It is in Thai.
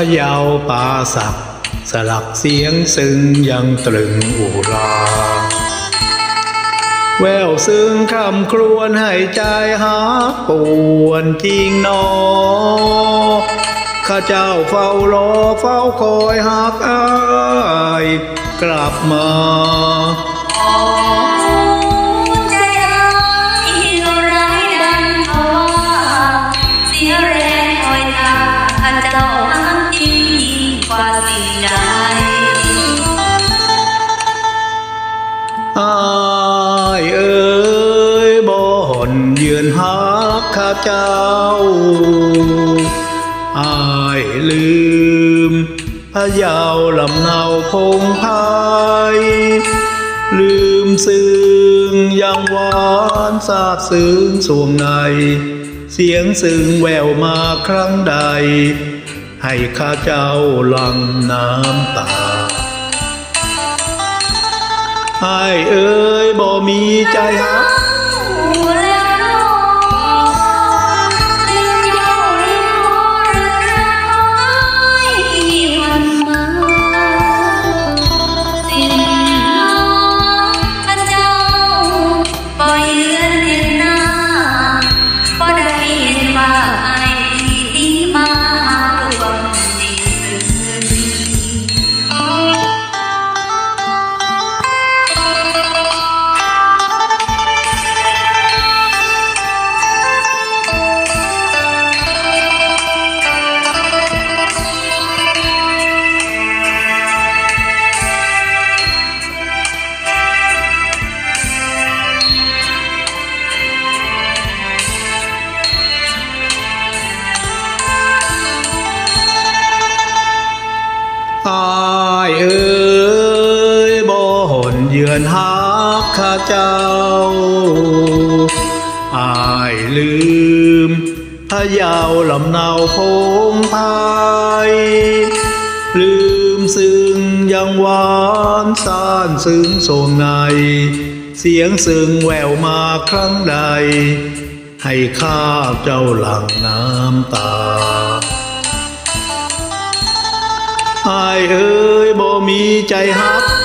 พยาวป่าศัก สลักเสียงซึ้งยังตรึงอุรา แววซึ้งคำครวญให้ใจหาปวนจริงนอข้าเจ้าเฝ้ารอเฝ้าคอยหากอาย กลับมา ข้าเจ้าอายลืมพะเยาวลำเนาพงไพยลืมซึ้งยังหวานซาบซึ้งสวงใน เสียงซึ้งแววมาครั้งใด ให้ข้าเจ้าหลังน้ำตาไอ้เอ้ยบ่มีใจหัก นเยือนหักข้าเจ้า อายลืมพะเยาวลำเนาพงไพยลืมซึ้งยังหวานสานซึ้งสวงใน เสียงซึ้งแววมาครั้งใด ให้ข้าเจ้าหลั่งน้ำตาไอ้ายเอ้ยบ่มีใจหัก